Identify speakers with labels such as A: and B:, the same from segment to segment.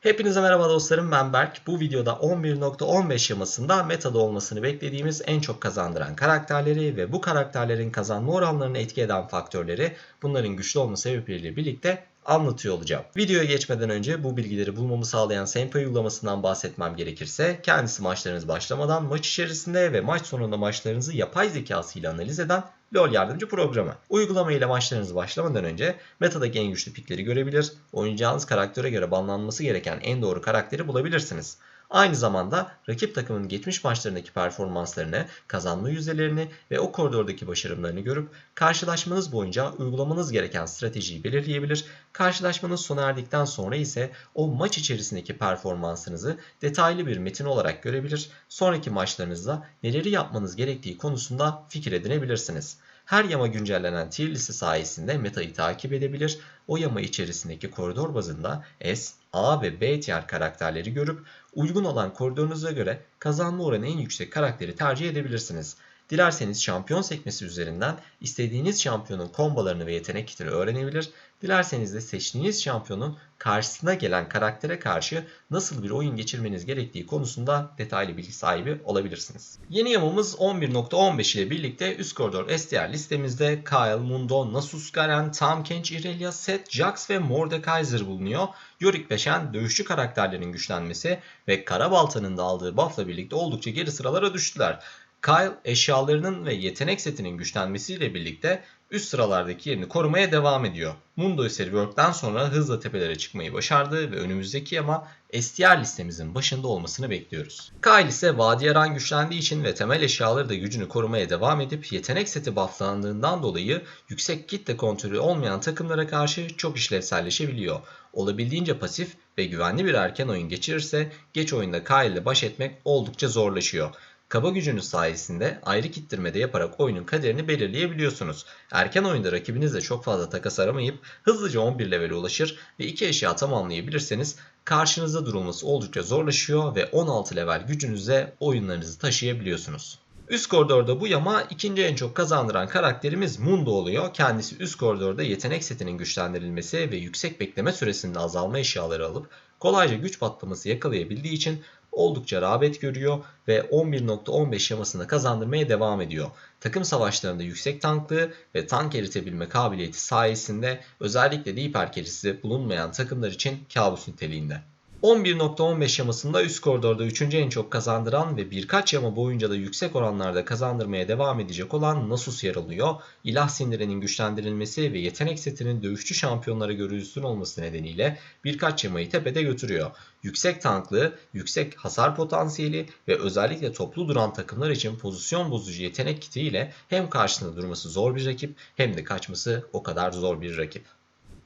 A: Hepinize merhaba dostlarım ben Berk. Bu videoda 11.15 yamasında metada olmasını beklediğimiz en çok kazandıran karakterleri ve bu karakterlerin kazanma oranlarını etki eden faktörleri bunların güçlü olma sebepleriyle birlikte anlatıyor olacağım. Videoya geçmeden önce bu bilgileri bulmamı sağlayan Senpai uygulamasından bahsetmem gerekirse kendisi maçlarınız başlamadan maç içerisinde ve maç sonunda maçlarınızı yapay zekasıyla analiz eden LoL yardımcı programı. Uygulama ile maçlarınız başlamadan önce metadaki en güçlü pikleri görebilir, oynayacağınız karaktere göre banlanması gereken en doğru karakteri bulabilirsiniz. Aynı zamanda rakip takımın geçmiş maçlarındaki performanslarını, kazanma yüzdelerini ve o koridordaki başarımlarını görüp karşılaşmanız boyunca uygulamanız gereken stratejiyi belirleyebilir. Karşılaşmanız sona erdikten sonra ise o maç içerisindeki performansınızı detaylı bir metin olarak görebilir. Sonraki maçlarınızda neleri yapmanız gerektiği konusunda fikir edinebilirsiniz. Her yama güncellenen tier liste sayesinde metayı takip edebilir. O yama içerisindeki koridor bazında S, A ve B tier karakterleri görüp uygun olan koridorunuza göre kazanma oranı en yüksek karakteri tercih edebilirsiniz. Dilerseniz şampiyon sekmesi üzerinden istediğiniz şampiyonun kombolarını ve yetenek kitini öğrenebilir. Dilerseniz de seçtiğiniz şampiyonun karşısına gelen karaktere karşı nasıl bir oyun geçirmeniz gerektiği konusunda detaylı bilgi sahibi olabilirsiniz. Yeni yamamız 11.15 ile birlikte üst koridor STR listemizde Kyle, Mundo, Nasus Garen, Tahm Kench, Irelia, Seth, Jax ve Mordekaiser bulunuyor. Yorick ve Shen dövüşçü karakterlerin güçlenmesi ve Karabalta'nın da aldığı buffla birlikte oldukça geri sıralara düştüler. Kyle eşyalarının ve yetenek setinin güçlenmesiyle birlikte üst sıralardaki yerini korumaya devam ediyor. Mundo ise rework'tan sonra hızla tepelere çıkmayı başardı ve önümüzdeki yama STR listemizin başında olmasını bekliyoruz. Kyle ise Vadi Aran güçlendiği için ve temel eşyaları da gücünü korumaya devam edip yetenek seti bufflandığından dolayı yüksek kitle kontrolü olmayan takımlara karşı çok işlevselleşebiliyor. Olabildiğince pasif ve güvenli bir erken oyun geçirirse geç oyunda Kyle ile baş etmek oldukça zorlaşıyor. Kaba gücünüz sayesinde ayrı kittirmede yaparak oyunun kaderini belirleyebiliyorsunuz. Erken oyunda rakibinizle çok fazla takas aramayıp hızlıca 11 levele ulaşır ve 2 eşya tamamlayabilirseniz karşınızda durulması oldukça zorlaşıyor ve 16 level gücünüzle oyunlarınızı taşıyabiliyorsunuz. Üst koridorda bu yama ikinci en çok kazandıran karakterimiz Mundo oluyor. Kendisi üst koridorda yetenek setinin güçlendirilmesi ve yüksek bekleme süresinde azalma eşyaları alıp kolayca güç patlaması yakalayabildiği için oldukça rağbet görüyor ve 11.15 yamasını kazandırmaya devam ediyor. Takım savaşlarında yüksek tanklığı ve tank eritebilme kabiliyeti sayesinde özellikle de hiperkerisi bulunmayan takımlar için kabus niteliğinde. 11.15 yamasında üst koridorda 3. en çok kazandıran ve birkaç yama boyunca da yüksek oranlarda kazandırmaya devam edecek olan Nasus yer alıyor. İlah sindirenin güçlendirilmesi ve yetenek setinin dövüşçü şampiyonlara göre üstün olması nedeniyle birkaç yamayı tepede götürüyor. Yüksek tanklı, yüksek hasar potansiyeli ve özellikle toplu duran takımlar için pozisyon bozucu yetenek kiti ile hem karşısında durması zor bir rakip hem de kaçması o kadar zor bir rakip.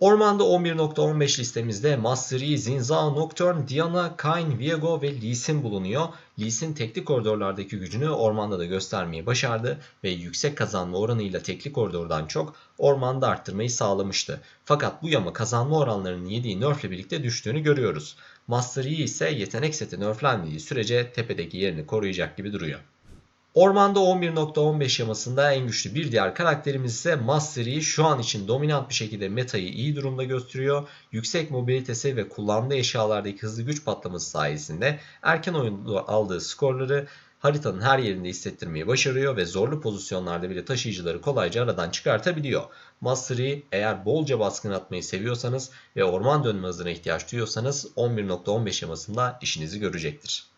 A: Ormanda 11.15 listemizde Master Yi, Zinzao, Nocturne, Diana, Kayn, Viego ve Lee Sin bulunuyor. Lee Sin tekli koridorlardaki gücünü ormanda da göstermeyi başardı ve yüksek kazanma oranıyla tekli koridordan çok ormanda arttırmayı sağlamıştı. Fakat bu yama kazanma oranlarının yediği nerf ile birlikte düştüğünü görüyoruz. Master Yi ise yetenek seti nerflenmediği sürece tepedeki yerini koruyacak gibi duruyor. Ormanda 11.15 yamasında en güçlü bir diğer karakterimiz ise Master Yi şu an için dominant bir şekilde metayı iyi durumda gösteriyor. Yüksek mobilitesi ve kullandığı eşyalardaki hızlı güç patlaması sayesinde erken oyunda aldığı skorları haritanın her yerinde hissettirmeyi başarıyor ve zorlu pozisyonlarda bile taşıyıcıları kolayca aradan çıkartabiliyor. Master Yi eğer bolca baskın atmayı seviyorsanız ve orman dönme hızına ihtiyaç duyuyorsanız 11.15 yamasında işinizi görecektir.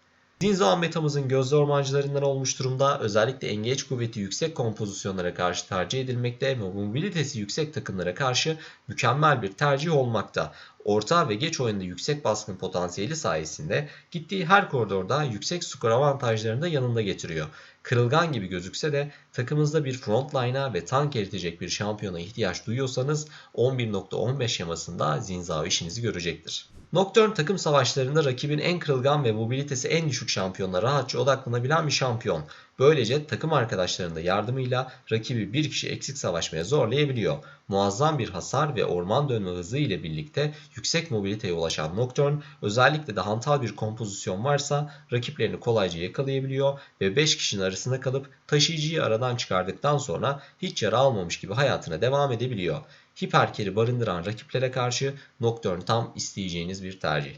A: Zinzao metamızın gözde ormancılarından olmuş durumda özellikle engeç kuvveti yüksek kompozisyonlara karşı tercih edilmekte ve mobilitesi yüksek takımlara karşı mükemmel bir tercih olmakta. Orta ve geç oyunda yüksek baskın potansiyeli sayesinde gittiği her koridorda yüksek skor avantajlarını da yanında getiriyor. Kırılgan gibi gözükse de takımınızda bir frontline'a ve tank eritecek bir şampiyona ihtiyaç duyuyorsanız 11.15 yamasında Zinzao işinizi görecektir. Nocturne takım savaşlarında rakibin en kırılgan ve mobilitesi en düşük şampiyonla rahatça odaklanabilen bir şampiyon. Böylece takım arkadaşlarının da yardımıyla rakibi bir kişi eksik savaşmaya zorlayabiliyor. Muazzam bir hasar ve orman dönme hızı ile birlikte yüksek mobiliteye ulaşan Nocturne özellikle de hantal bir kompozisyon varsa rakiplerini kolayca yakalayabiliyor ve 5 kişinin arasında kalıp taşıyıcıyı aradan çıkardıktan sonra hiç yara almamış gibi hayatına devam edebiliyor. Hiperker'i barındıran rakiplere karşı Nocturne tam isteyeceğiniz bir tercih.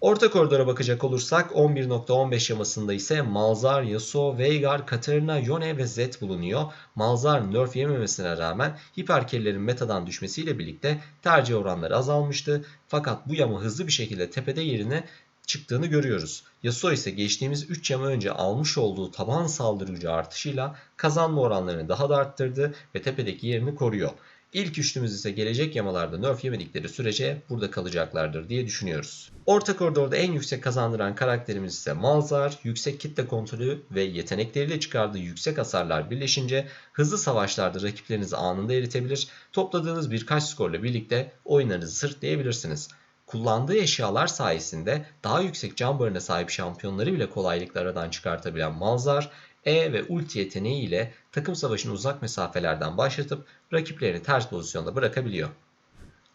A: Orta koridora bakacak olursak 11.15 yamasında ise Malzar, Yasuo, Veigar, Katarina, Yone ve Zed bulunuyor. Malzar nerf yememesine rağmen hiperkillerin metadan düşmesiyle birlikte tercih oranları azalmıştı. Fakat bu yama hızlı bir şekilde tepede yerine çıktığını görüyoruz. Yasuo ise geçtiğimiz 3 yama önce almış olduğu taban saldırı gücü artışıyla kazanma oranlarını daha da arttırdı ve tepedeki yerini koruyor. İlk üçlümüz ise gelecek yamalarda nerf yemedikleri sürece burada kalacaklardır diye düşünüyoruz. Orta koridorda en yüksek kazandıran karakterimiz ise Malzar, yüksek kitle kontrolü ve yetenekleriyle çıkardığı yüksek hasarlar birleşince hızlı savaşlarda rakiplerinizi anında eritebilir, topladığınız birkaç skorla birlikte oyunlarınızı sırtlayabilirsiniz. Kullandığı eşyalar sayesinde daha yüksek can barına sahip şampiyonları bile kolaylıkla aradan çıkartabilen Malzar, E ve ulti yeteneği ile takım savaşını uzak mesafelerden başlatıp rakiplerini ters pozisyonda bırakabiliyor.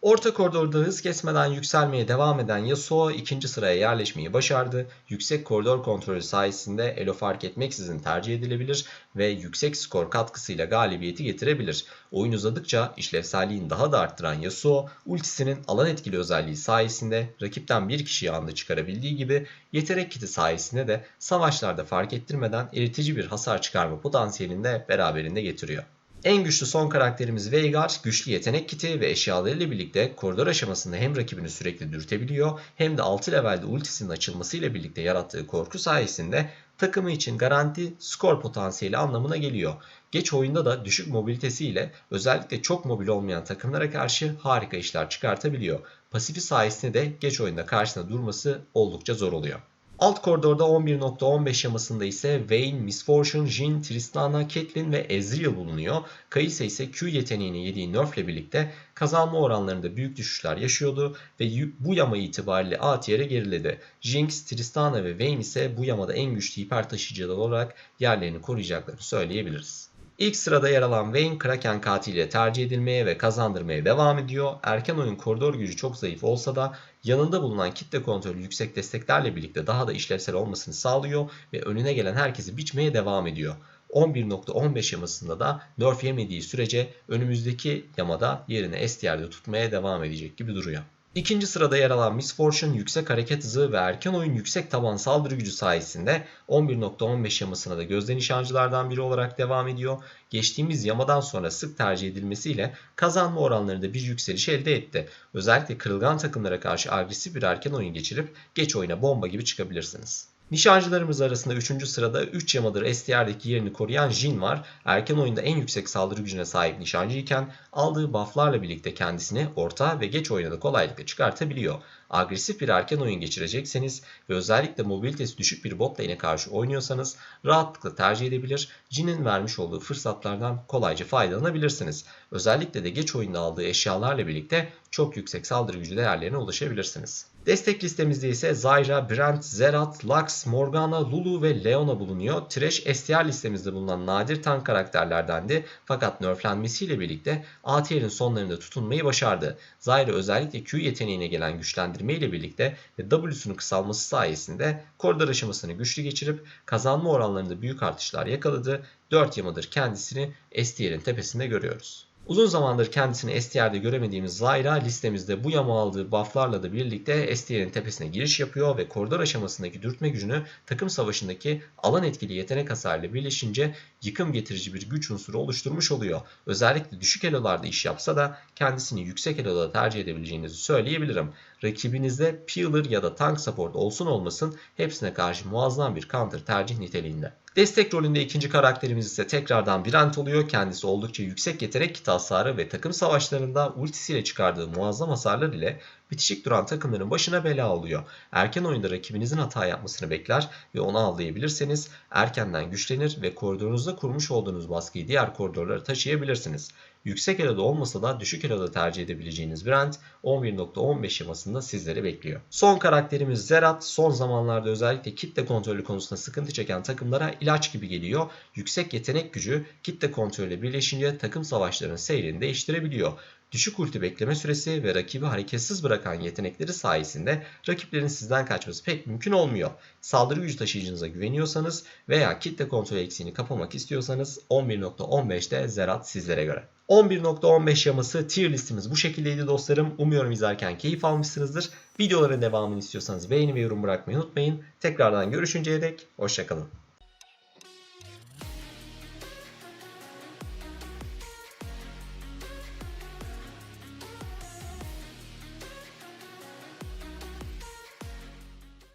A: Orta koridorda hız kesmeden yükselmeye devam eden Yasuo ikinci sıraya yerleşmeyi başardı. Yüksek koridor kontrolü sayesinde elo fark etmeksizin tercih edilebilir ve yüksek skor katkısıyla galibiyeti getirebilir. Oyun uzadıkça işlevselliğini daha da arttıran Yasuo, ultisinin alan etkili özelliği sayesinde rakipten bir kişiyi anda çıkarabildiği gibi yetenek kiti sayesinde de savaşlarda fark ettirmeden eritici bir hasar çıkarma potansiyelini de beraberinde getiriyor. En güçlü son karakterimiz Veigar, güçlü yetenek kiti ve eşyalarıyla birlikte koridor aşamasında hem rakibini sürekli dürtebiliyor hem de 6 levelde ultisinin açılmasıyla birlikte yarattığı korku sayesinde takımı için garanti skor potansiyeli anlamına geliyor. Geç oyunda da düşük mobilitesiyle özellikle çok mobil olmayan takımlara karşı harika işler çıkartabiliyor. Pasifi sayesinde de geç oyunda karşısında durması oldukça zor oluyor. Alt koridorda 11.15 yamasında ise Vayne, Miss Fortune, Jhin, Tristana, Caitlyn ve Ezreal bulunuyor. Kayısa ise Q yeteneğini yediği nerf ile birlikte kazanma oranlarında büyük düşüşler yaşıyordu ve bu yama itibariyle A tier'e geriledi. Jinx, Tristana ve Vayne ise bu yamada en güçlü hiper taşıyıcılar olarak yerlerini koruyacaklarını söyleyebiliriz. İlk sırada yer alan Vayne Kraken katiliyle tercih edilmeye ve kazandırmaya devam ediyor. Erken oyun koridor gücü çok zayıf olsa da yanında bulunan kitle kontrolü yüksek desteklerle birlikte daha da işlevsel olmasını sağlıyor ve önüne gelen herkesi biçmeye devam ediyor. 11.15 yamasında da nerf yemediği sürece önümüzdeki yamada yerini S tier'de tutmaya devam edecek gibi duruyor. İkinci sırada yer alan Miss Fortune yüksek hareket hızı ve erken oyun yüksek taban saldırı gücü sayesinde 11.15 yamasına da gözde nişancılardan biri olarak devam ediyor. Geçtiğimiz yamadan sonra sık tercih edilmesiyle kazanma oranlarında bir yükseliş elde etti. Özellikle kırılgan takımlara karşı agresif bir erken oyun geçirip geç oyuna bomba gibi çıkabilirsiniz. Nişancılarımız arasında 3. sırada 3 yamadır STR'deki yerini koruyan Jin var. Erken oyunda en yüksek saldırı gücüne sahip nişancı iken aldığı bufflarla birlikte kendisini orta ve geç oyunda kolaylıkla çıkartabiliyor. Agresif bir erken oyun geçirecekseniz ve özellikle mobilitesi düşük bir bot lane'e karşı oynuyorsanız rahatlıkla tercih edebilir, Jin'in vermiş olduğu fırsatlardan kolayca faydalanabilirsiniz. Özellikle de geç oyunda aldığı eşyalarla birlikte çok yüksek saldırı gücü değerlerine ulaşabilirsiniz. Destek listemizde ise Zyra, Brent, Zerat, Lux, Morgana, Lulu ve Leona bulunuyor. Trash STR listemizde bulunan nadir tank karakterlerdendi fakat nerflenmesiyle birlikte ATR'in sonlarında tutunmayı başardı. Zyra özellikle Q yeteneğine gelen güçlendirme ile birlikte ve W'sunun kısalması sayesinde koridor aşamasını güçlü geçirip kazanma oranlarında büyük artışlar yakaladı. 4 yamadır kendisini STR'in tepesinde görüyoruz. Uzun zamandır kendisini STR'de göremediğimiz Zyra listemizde bu yama aldığı bufflarla da birlikte STR'in tepesine giriş yapıyor ve koridor aşamasındaki dürtme gücünü takım savaşındaki alan etkili yetenek hasarıyla birleşince yıkım getirici bir güç unsuru oluşturmuş oluyor. Özellikle düşük elolarda iş yapsa da kendisini yüksek eloda tercih edebileceğinizi söyleyebilirim. Rakibinizde Peeler ya da Tank Support olsun olmasın hepsine karşı muazzam bir counter tercih niteliğinde. Destek rolünde ikinci karakterimiz ise tekrardan Brent oluyor. Kendisi oldukça yüksek yetenek kit hasarı ve takım savaşlarında ultisiyle çıkardığı muazzam hasarlar ile bitişik duran takımların başına bela oluyor. Erken oyunda rakibinizin hata yapmasını bekler ve onu avlayabilirseniz erkenden güçlenir ve koridorunuzda kurmuş olduğunuz baskıyı diğer koridorlara taşıyabilirsiniz. Yüksek eloda olmasa da düşük eloda tercih edebileceğiniz Brent 11.15 yamasında sizleri bekliyor. Son karakterimiz Zerat son zamanlarda özellikle kitle kontrolü konusunda sıkıntı çeken takımlara ilaç gibi geliyor. Yüksek yetenek gücü kitle kontrolüyle birleşince takım savaşlarının seyrini değiştirebiliyor. Düşük ulti bekleme süresi ve rakibi hareketsiz bırakan yetenekleri sayesinde rakiplerin sizden kaçması pek mümkün olmuyor. Saldırı gücü taşıyıcınıza güveniyorsanız veya kitle kontrol eksiğini kapamak istiyorsanız 11.15'te Zerat sizlere göre. 11.15 yaması tier listimiz bu şekildeydi dostlarım. Umuyorum izlerken keyif almışsınızdır. Videoların devamını istiyorsanız beğeni ve yorum bırakmayı unutmayın. Tekrardan görüşünceye dek hoşçakalın.